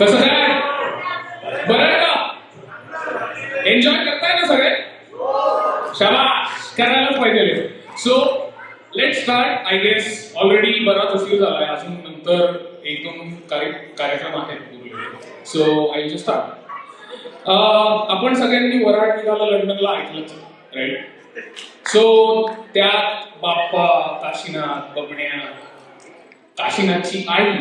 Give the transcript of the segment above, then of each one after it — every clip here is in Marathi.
कसं काय? बरं आहे का? एन्जॉय करताय ना सगळे? शाबाश करायलाच पाहिजे so let start I guess already बराच उशीर झालाय. अजून नंतर एक दोन कार्य कार्यक्रम आहेत सो आय जस्ट स्टार्ट आपण सगळ्यांनी वराड निघाला लंडनला ऐकलंच राईट सो त्यात बाप्पा काशीनाथ बबण्या काशीनाथची आई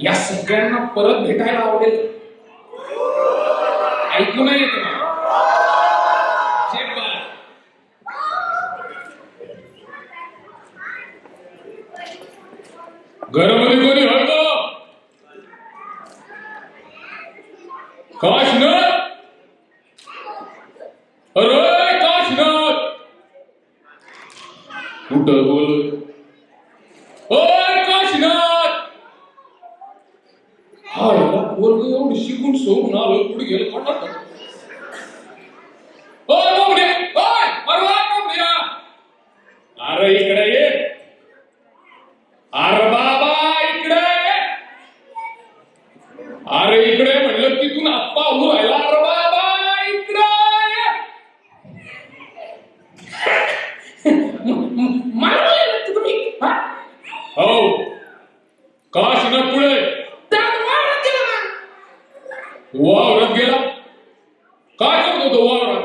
या सगळ्यांना परत भेटायला आवडेल. ऐकू नाही येत घरामध्ये कोणी हळद काशनाथ अरे काशनाथ कुठं बोल? अरे काश ना याला पोरग एवढं शिकून सोडून आलं पुढे गेलं अरे इकडे ये. अरे बाबा इकडे अरे इकडे म्हणलं तिथून आप्पा उभं राहिला. अरे बाबा इकडे मला बोलायला तुम्ही हा? हो काशीनाथ पुढे वावरात गेला काय करत होतो वावरात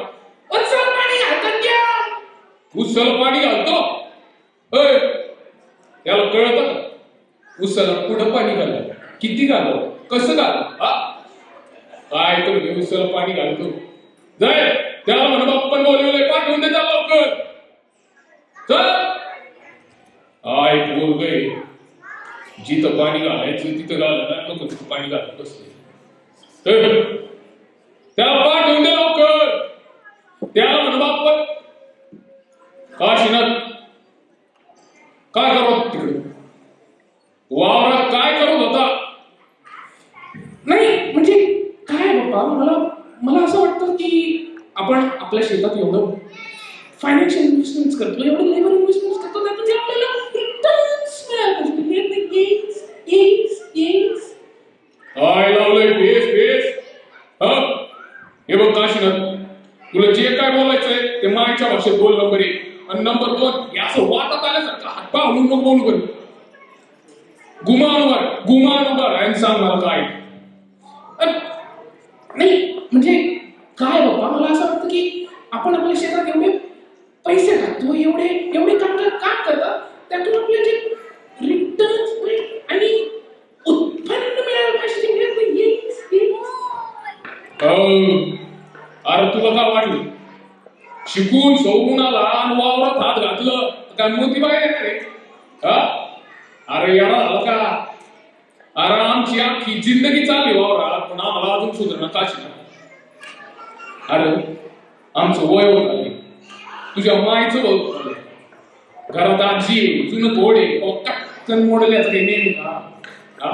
उचल पाणी घालतात घ्या उचल पाणी घालतो अय त्याला कळत का उचल कुठं पाणी घाललं किती घालव कसं घालव हा काय तर हे उचल पाणी घालतो जाय त्याला म्हणा बाप्पन बोलवलंय पाठवून दे त्याला लवकर चल आय जिथं पाणी घालायचं तिथं घाललं नको तिथं पाणी घालत बसले त्या पाठवून द्या लवकर त्याला म्हण बाप्पा काशीनाथ काय करत तिकडे? वावरात काय करत होता? नाही म्हणजे काय बाप्पा? मला मला असं वाटतं की आपण आपल्या शेतात एवढं फायनान्शियल इन्व्हेस्टमेंट करतो एवढं लेबर इन्व्हेस्टमेंट करतो त्यातून जे आपल्याला रिटर्न्स मिळायला पाहिजे येस येस येस काय लावलंय बेस बेस हा हे बघ काशीनाथ तुला जे काय बोलायचंय ते मायच्या भाषेत नंबर. एक आणि नंबर दोन याचं वाटत आल्यासारखं हातपा हलून नको बोलू कर गुमानवर गुमानवर आणि सांग मला काय. नाही म्हणजे काय बाबा मला असं वाटतं की आपण आपल्या शेतात एवढे पैसे घालतो एवढे एवढे चांगलं का करतात त्यातून आपले जे रिटर्न्स आणि उत्पन्न मिळायला पाहिजे ते मिळत नाही. Yes, yes. अं, अरे तुला काय वाटलं शिकून सवरून आला आणि वावरात हात घातलं. काय मोती बाहेर येणार आहे अरे येणार झालं का? अरे आमची अख्खी जिंदगी चालली हो, वावरात पण आम्हाला अजून सुधारणा काशी नाही. अरे आमचं वय होत आले. तुझ्या मायचं वय होत घरात आजी जुनं थोडे आहे. कटकन मोडले याचं नेम का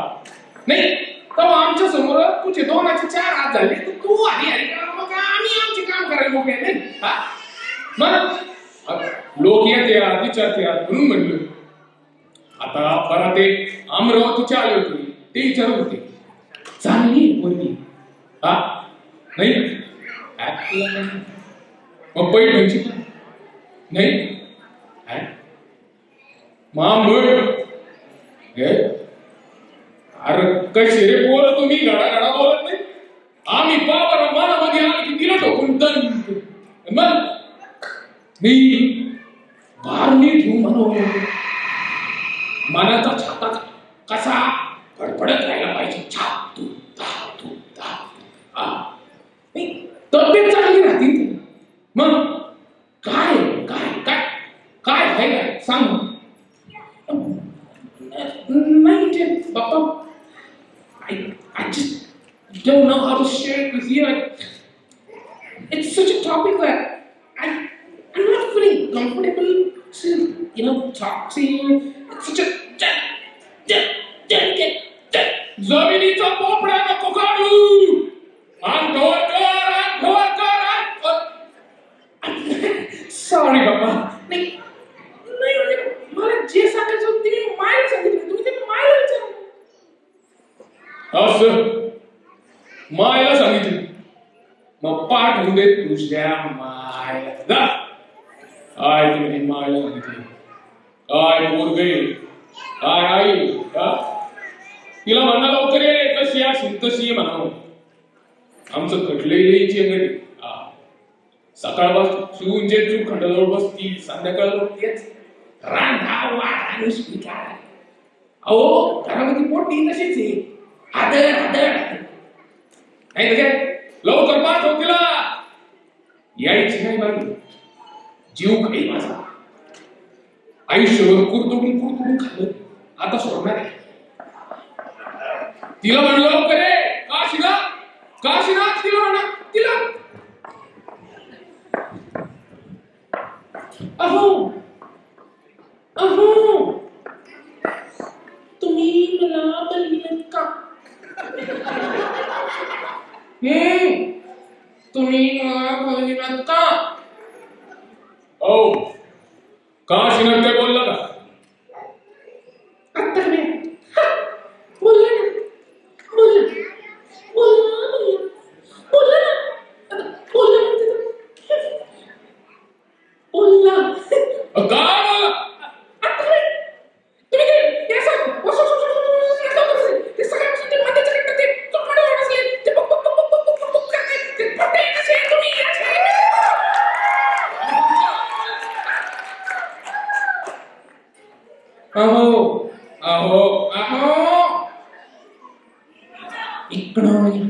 नाही तेव्हा आमच्यासमोर तुझे दोनाचे चार हात झाले. तर तू आली आली करा मग आम्ही आमचे काम करायला मोकळे नाही? हा? मग? लोक येते आत विचारते म्हणून म्हणलं. आता परत ते अमरावतीचे आले होते. ते विचारत होते. चांगली आहे पोरगी. हा? नाही? म्हणजे नाही. मग बैठ म्हणजे नाही? हा? हे? अरे कशी रे बोल तुम्ही? घडा घडा बोलत नाही? आम्ही बाबा मनामध्ये आली की तिला ठोकून दन मग? मी फार नीट होऊ म्हणू मनाचा छाता कसा फडफडत राहायला पाहिजे. छाप तू धाप तू धाप आ. तब्येत चांगली राहतील ती. मग काय काय काय काय आहे? काय सांग. नाही ते Bappa I, I just don't know how to share it with you. Sorry बाबा. नाही म्हणजे सांगायचं होतं ते मी मायला सांगितलं. तुम्ही ते मायला विचारलं अहो मग पाठ होऊ दे तुझ्या मायला. आय तुम्ही मायला सांगितलं. आय बोल गे आय आई. का तिला म्हणा लवकर ये. कशी या तशी ये म्हणा आमचं खटलेली चेंगडी हा सकाळपासून शिवून जे तू खंडाजवळ बसती संध्याकाळ तेच रांधा वाढ स्वीकार अहो घरामध्ये पोटी तशीच आहे. आदळ आदळ नाही काय लवकर पाठव हो तिला. यायची नाही बाई. जीव खाई माझा. आयुष्यभर कुरतुडून कुरतुडून खाल्लं. आता सोडणार आहे. तिला म्हणलं लवकर ये काशीनाथ काशीनाथ तिला म्हणा तिला. अहो! अहो! तुम्ही मला बघितलं का? हम्म तुम्ही मला बघितलं का? हो का आत्ता का नाही? हा, बोलला ना बोलला बोलला बोलला बोलला ना आता बोलला म्हणते तर. बोलला अ, काय बोलला आत्ता का नाही? तुम्ही काय हे असं वसू- वसू- वसू- वसू- वसू- वसू- करत बसले. ते सकाळपासून ते मध्याचं करतात, ते चोखाडे ओरडत बसले. ते book- book- book- book- book- book- book करते. ते पोटे असे, तुम्ही असे. अहो अहो अहो इकडं या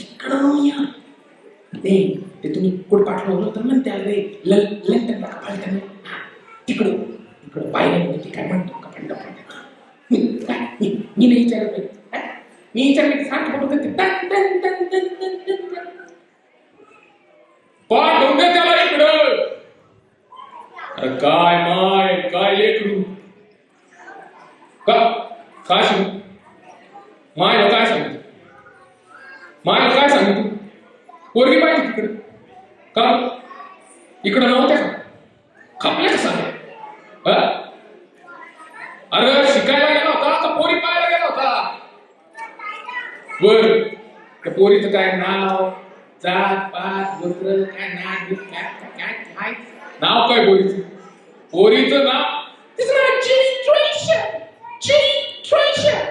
इकडं या ते ते तुम्ही कुठं पाठवलं होतं तर म्हणते रे लल लंटनला कपाळताना तिकडं तिकडं पाहिलं म्हणजे काय म्हणतो? कपाळ मी काय? मी मी नाही विचारत नाही. हा? मी विचारलं सारखं बघत होते. टन टन टन टन टन टन टन. पाठवून दे त्याला इकडं. अरे काय माय काय लेकरू. का? काय सांग? माय काय सांगितलं माय काय सांगितलं पोरगी पाहिजे तिकडे. का? इकडं नव्हत्या का खपल्या का सांगा अरे शिकायला गेला होता तर पोरी पाहायला गेला होता. बर त्या पोरीचं काय नाव जात पात गोत्र काय नाव काय काय काय? नाव काय पोरीचं? पोरीचं नाव तिचं नाव जिनी ट्रेशर जिनी ट्रेशर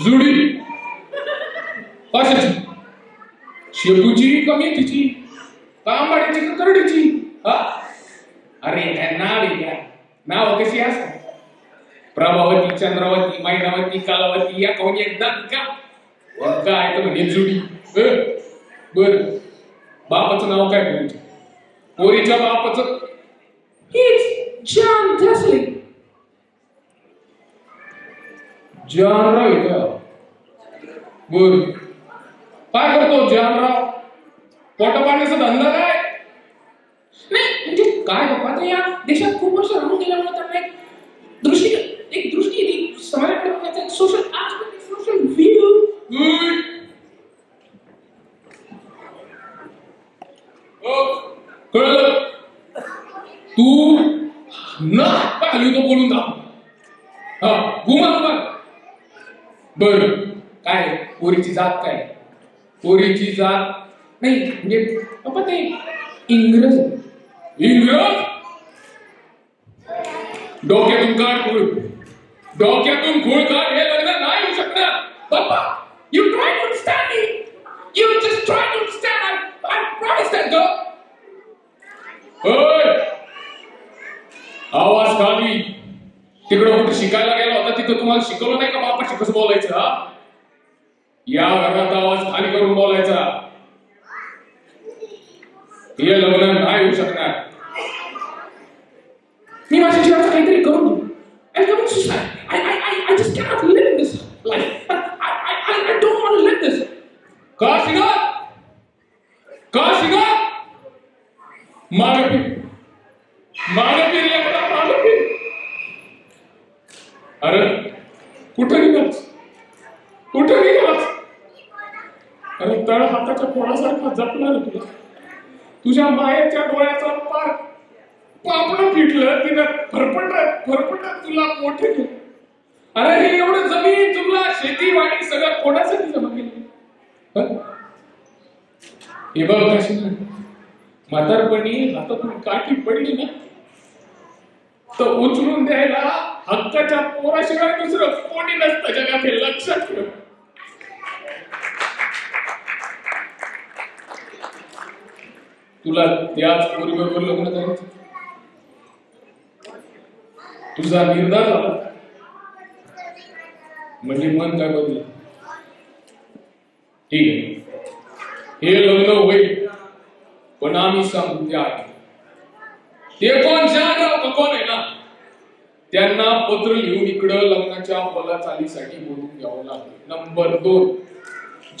जुडी कशाची शेपूची का मेथीची का आंबाड्याची का करडीची? हा? अरे नाव आहे नाव कशी असतात प्रभावती चंद्रावती मैनावती कालावती या कोणी एकदा का? काय तर म्हणजे जुडी. बर. बापाचं नाव काय पोरीच्या पोरीच्या बापाचं? John Desley. जानराव आहे का? बर. काय करतो जयरामराव? पोटा पाण्याचा धंदा काय? नाही म्हणजे काय बाबा तर या देशात खूप वर्ष राहून गेल्यामुळे त्यांना एक दृष्टी एक दृष्टी ती. समाजाकडे एक सोशल आस्पेक्ट सोशल व्ह्यू कळलं? तू न पाहिली तो बोलून जा हा गुमान गुमा. बर काय पोरीची जात काय पोरीची जात नाही म्हणजे बाबा ते इंग्रज. इंग्रज? डोक्यातून काढ खूळ. डोक्यातून खूळ काढ हे लग्न नाही होऊ शकणार. बाबा you try to understand you you try to to understand. I, I promise आवाज खाली. तिकडं कुठे शिकायला गेला होता तिथं तुम्हाला शिकवलं नाही का बापा शिकस बोलायचं हा? या घरात आवाज खाली करून बोलायचा. हे लग्न नाही होऊ शकणार. मी माझ्या जीवनाचं काहीतरी करून देऊ. Suicide. I, I, I, I just cannot live in this life. I, I, I, I don't want to live this. का शिका का शिका मागे मागे लेकरा, मागे अरे कुठं निघाच कुठं निघाच अरे तळ हाताच्या कोणासारखा जपणार तुला? तुझ्या मायेच्या डोळ्याचा पार पापड फिटलं तिने फरफडत फरफडत तुला मोठे केलं. अरे हे एवढं जमीन तुला शेती वाडी सगळं कोणासाठी जमा केलं? हे? बघ कशी ना म्हातारपणी हातातून काठी पडली ना तर उचलून द्यायला हक्काच्या पोराशिवाय दुसरं कोणी नसतं जगात हे लक्षात ठेव तुला त्याच पोरीबरोबर लग्न करायचं तुझा निर्धार झाला. म्हणजे मन काय बदल ठीक आहे. हे लग्न होईल पण आम्ही सांगू त्या ते कोण? ज्या कोण आहे ना? त्यांना पत्र लिहून इकडं लग्नाच्या बोला चालीसाठी बोलून घ्यावं लागेल. नंबर दोन.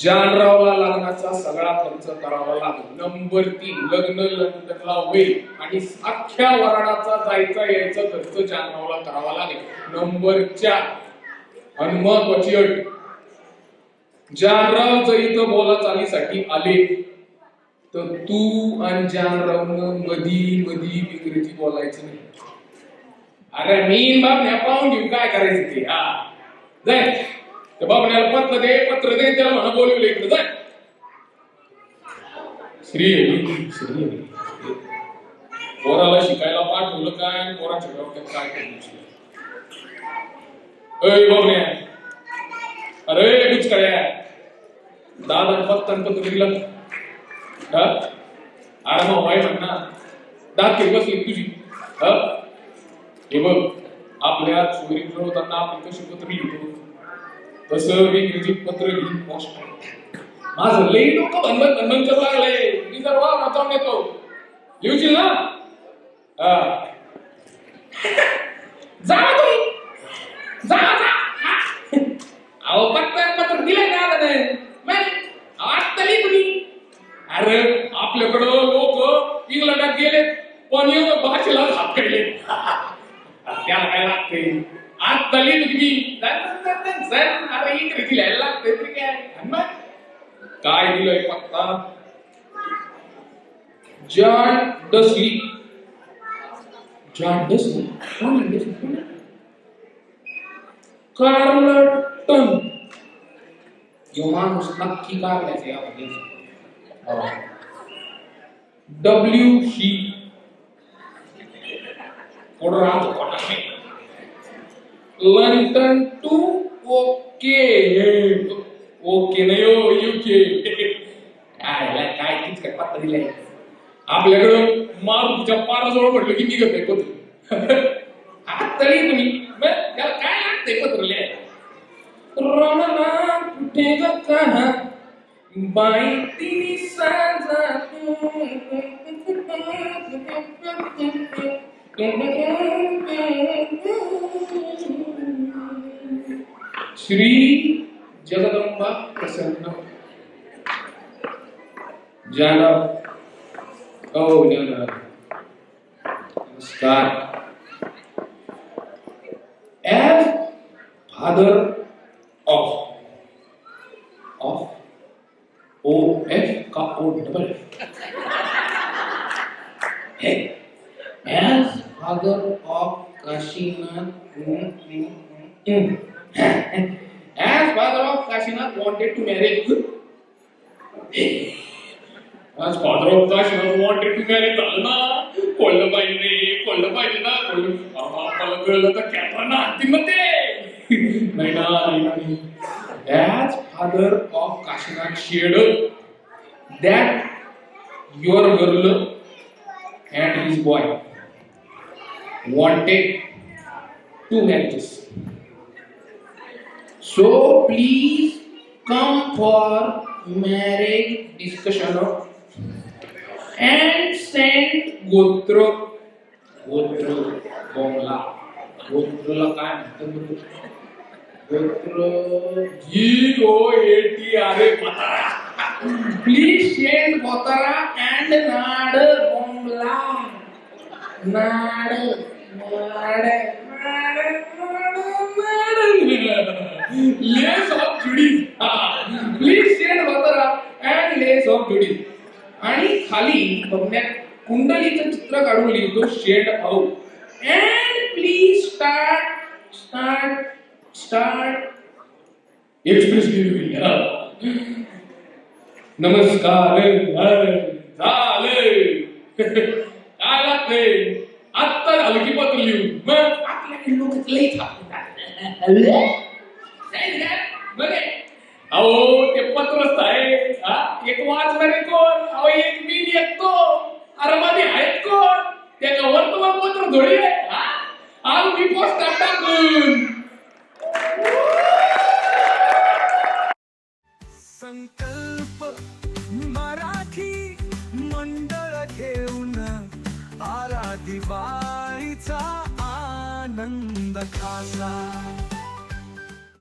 जानरावला लग्नाचा सगळा खर्च करावा लागतो नंबर तीन लग्न लंडनला होईल आणि अख्ख्या वराडाचा जायचा यायचा खर्च जानरावला करावा लागेल. नंबर चार आणि अट जानराव जर इथं बोला चालीसाठी आले तर तू आणि जानरावनं मधी मधी इंग्रजी बोलायचं नाही. अरे मी बाप पाहून घेऊ काय करायचं ते? हा. जाय. त्या बाबा पत्र दे पत्र दे त्याला बोलवलं इकडे जाय. श्री श्री पोराला शिकायला पाठवलं काय आणि पोराच्या डोक्यात काय करायची अय बाबण्या अरे दादा फक्त पत्र दिलं हा? अरे मग वाय म्हणा दात केली बसली तुझी. हे? बघ आपल्या चोरी ठरवताना आपण कशी पत्र लिहितो तसं मी क्रेडिट पत्र घेऊन पोस्ट माझं लई डोकं भनभन भनभन करू लागलंय. मी जर वा वाचावून येतो. येऊशील ना? हा. जा तुम्ही. जा जा. अहो पत्र पत्र दिलंय का आता वाटतली तुम्ही अरे आपल्याकडं लोक इंग्लंडात गेले पण येऊन भाषेला हात काढले त्याला काय लागते आज तली तुम्ही सर अरे इंग्रजी लिहायला लागते तरी काय आणि मग? काय दिलंय पत्ता जॉन डसली जॉन डसली कोण आहे डसली? कोण आहे? कार्लटन यो माणूस नक्की कारल्याचा यामध्ये डब्ल्यू शी पुढं राहतो कोणाकडे लंडन टू ओके ओके नाही हो युके काय काय तीच काय पत्ता दिलाय. आपल्याकडं मारुतीच्या पाराजवळ म्हटलं की निघत आहे पत्र. हात तरी तुम्ही. त्याला काय लागतंय पत्र लिहायला रमला कुठे ग कहा बाई तिने साजा श्री जगदंबा प्रसन्न। जाना ओ जाना नमस्कार। As father of of O F का ओ डबल है as father of Kashinath. As father of Kashinath wanted to marry As father of Kashinath wanted to marry Dalna, Kollabaini, Kollabaina, Kollabaina, Kapana, Timate. Naina, As father of Kashinath shared that your girl and his boy wanted to help us. So please come for marriage discussion and send Gotra Gotra Bongla Gotra Kan Gotra G O A T R A Patara. Please send Gotra and Nada Bongla. Bongla नाड नाड लेस ऑफ जुडीज प्लीज शेड गोतरा अँड लेस ऑफ जुडीज आणि खाली बघण्यात कुंडलीचं चित्र काढून लिहितो shade how and please start start start express delivery नमस्कार झाले काय लागते आत्ता झालं पत्र लिहू मग आपल्याकडे लोक लई थांबतात. अहो ते पत्रच आहे. एक वाचणारे कोण? अहो एक मी एकतो अरे